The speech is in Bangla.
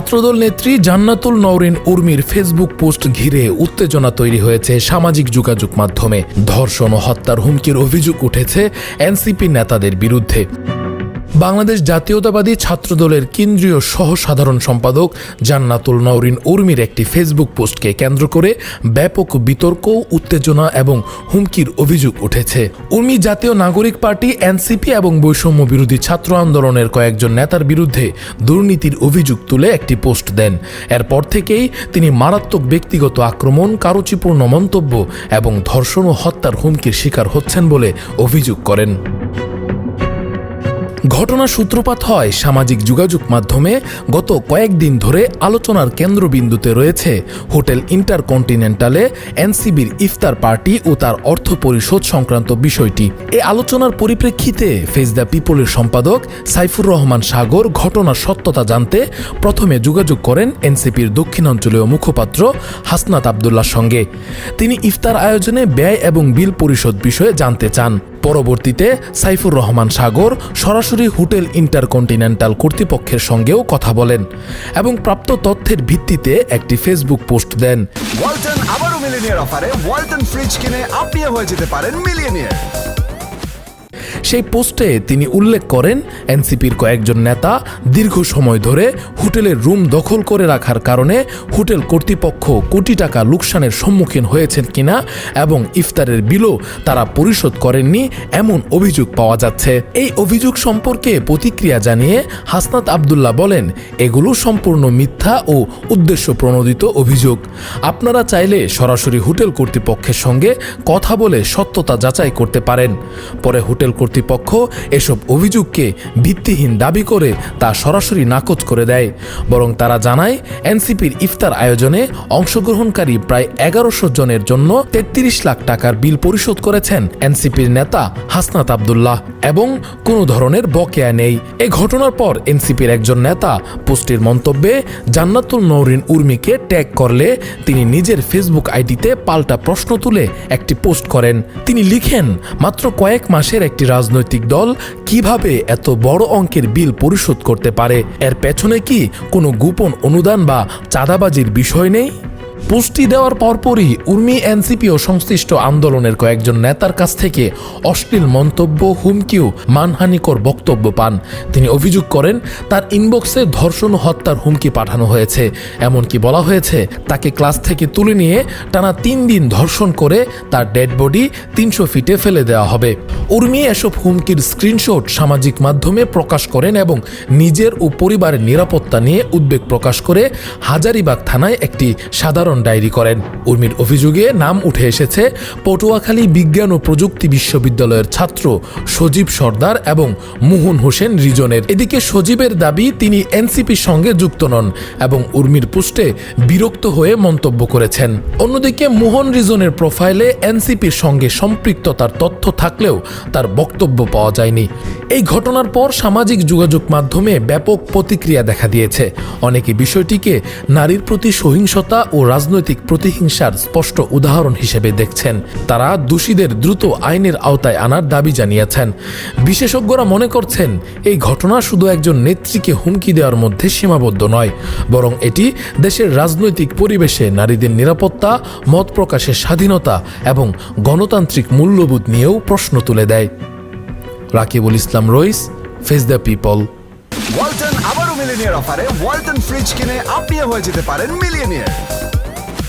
ছাত্রদল নেত্রী জান্নাতুল নওরিন উর্মির ফেসবুক পোস্ট ঘিরে উত্তেজনা তৈরি হয়েছে সামাজিক যোগাযোগ মাধ্যমে। ধর্ষণ ও হত্যার হুমকির অভিযোগ উঠেছে এনসিপি নেতাদের বিরুদ্ধে। বাংলাদেশ জাতীয়তাবাদী ছাত্রদলের কেন্দ্রীয় সহ সাধারণ সম্পাদক জান্নাতুল নওরিন উর্মির একটি ফেসবুক পোস্টকে কেন্দ্র করে ব্যাপক বিতর্ক, উত্তেজনা এবং হুমকির অভিযোগ উঠেছে। উর্মি জাতীয় নাগরিক পার্টি, এনসিপি এবং বৈষম্য বিরোধী ছাত্র আন্দোলনের কয়েকজন নেতার বিরুদ্ধে দুর্নীতির অভিযোগ তুলে একটি পোস্ট দেন। এরপর থেকেই তিনি মারাত্মক ব্যক্তিগত আক্রমণ, কারুচিপূর্ণ মন্তব্য এবং ধর্ষণ ও হত্যার হুমকির শিকার হচ্ছেন বলে অভিযোগ করেন। ঘটনার সূত্রপাত হয় সামাজিক যোগাযোগ মাধ্যমে। গত কয়েকদিন ধরে আলোচনার কেন্দ্রবিন্দুতে রয়েছে হোটেল ইন্টারকন্টিনেন্টালে, এনসিবির ইফতার পার্টি ও তার অর্থ পরিশোধ সংক্রান্ত বিষয়টি। এ আলোচনার পরিপ্রেক্ষিতে ফেস দ্য পিপলের সম্পাদক সাইফুর রহমান সাগর ঘটনার সত্যতা জানতে প্রথমে যোগাযোগ করেন এনসিপির দক্ষিণাঞ্চলীয় মুখপাত্র হাসনাত আবদুল্লার সঙ্গে। তিনি ইফতার আয়োজনে ব্যয় এবং বিল পরিশোধ বিষয়ে জানতে চান। পরবর্তীতে সাইফুর রহমান সাগর সরাসরি হোটেল ইন্টারকন্টিনেন্টাল কর্তৃপক্ষের সঙ্গেও কথা বলেন এবং প্রাপ্ত তথ্যের ভিত্তিতে একটি ফেসবুক পোস্ট দেন। ওয়ালটন আবারও মিলিনিয়ার অফারে ওয়ালটন ফ্রিজ কিনে আপনিও হয়ে যেতে পারেন মিলিয়নিয়ার। সেই পোস্টে তিনি উল্লেখ করেন, এনসিপির কয়েকজন নেতা দীর্ঘ সময় ধরে হোটেলের রুম দখল করে রাখার কারণে হোটেল কর্তৃপক্ষ কোটি টাকা লোকসানের সম্মুখীন হয়েছেন কিনা এবং ইফতারের বিলও তারা পরিশোধ করেননি এমন অভিযোগ পাওয়া যাচ্ছে। এই অভিযোগ সম্পর্কে প্রতিক্রিয়া জানিয়ে হাসনাত আবদুল্লাহ বলেন, এগুলো সম্পূর্ণ মিথ্যা ও উদ্দেশ্য প্রণোদিত অভিযোগ। আপনারা চাইলে সরাসরি হোটেল কর্তৃপক্ষের সঙ্গে কথা বলে সত্যতা যাচাই করতে পারেন। পরে হোটেল কর্তৃপক্ষ এসব অভিযোগকে ভিত্তিহীন দাবি করে তা সরাসরি নাকচ করে দেয়। বরং তারা জানায়, এনসিপির ইফতার আয়োজনে অংশগ্রহণকারী প্রায় এগারোশো জনের জন্য তেত্রিশ লাখ টাকার বিল পরিশোধ করেছেন এনসিপির নেতা হাসনাত আবদুল্লাহ। এবং কোনো ধরনের বকেয়া নেই। এ ঘটনার পর এনসিপির একজন নেতা পোস্টের মন্তব্যে জান্নাতুল নৌরিন উর্মিকে ট্যাগ করলে তিনি নিজের ফেসবুক আইডিতে পাল্টা প্রশ্ন তুলে একটি পোস্ট করেন। তিনি লিখেন, মাত্র কয়েক মাসের একটি রাজনৈতিক দল কীভাবে এত বড় অঙ্কের বিল পরিশোধ করতে পারে? এর পেছনে কি কোনো গোপন অনুদান বা চাঁদাবাজির বিষয় নেই? পুষ্টি দেওয়ার পরপরই উর্মি এনসিপি ও সংশ্লিষ্ট আন্দোলনের কয়েকজন নেতার কাছ থেকে অশ্লীল মন্তব্য, হুমকিও, মানহানিকর বক্তব্য পান। তিনি অভিযোগ করেন, তার ইনবক্সে ধর্ষণ হত্যার হুমকি পাঠানো হয়েছে। এমনকি বলা হয়েছে, তাকে ক্লাস থেকে তুলে নিয়ে টানা তিন দিন ধর্ষণ করে তার ডেড বডি তিনশো ফিটে ফেলে দেওয়া হবে। উর্মি এসব হুমকির স্ক্রিনশট সামাজিক মাধ্যমে প্রকাশ করেন এবং নিজের ও পরিবারের নিরাপত্তা নিয়ে উদ্বেগ প্রকাশ করে হাজারিবাগ থানায় একটি সাধারণ ডায়েরি করেন। উর্মির অভিযোগে নাম উঠে এসেছে পটুয়াখালী বিজ্ঞান ও প্রযুক্তি বিশ্ববিদ্যালয়ের ছাত্র সজীব সর্দার এবং মোহন হোসেন রিজনের। এদিকে সজীবের দাবি, তিনি এনসিপির সঙ্গে যুক্ত নন এবং উর্মির পোস্টে বিরক্ত হয়ে মন্তব্য করেছেন। অন্যদিকে মোহন রিজনের প্রোফাইলে এনসিপির সঙ্গে সম্পৃক্ততার তথ্য থাকলেও তার বক্তব্য পাওয়া যায়নি। এই ঘটনার পর সামাজিক যোগাযোগ মাধ্যমে ব্যাপক প্রতিক্রিয়া দেখা দিয়েছে। অনেকে বিষয়টিকে নারীর প্রতি সহিংসতা ও রাজনৈতিক প্রতিহিংসার স্পষ্ট উদাহরণ হিসেবে দেখছেন। তারা দোষীদের দ্রুত আইনের আওতায় আনার দাবি জানিয়েছেন। বিশেষজ্ঞরা মনে করছেন, এই ঘটনা শুধু একজন নেত্রীকে হুমকি দেওয়ার মধ্যে সীমাবদ্ধ নয়, বরং এটি দেশের রাজনৈতিক পরিবেশে নারীদের নিরাপত্তা, মত প্রকাশের স্বাধীনতা এবং গণতান্ত্রিক মূল্যবোধ নিয়েও প্রশ্ন তুলে দেয়। Rakibul Islam Rais face the people Walton আবারও মিলিনিয়ার অফারে ওয়ালটন ফ্রিজ কিনে আপনিও হয়ে যেতে পারেন মিলিয়নিয়ার।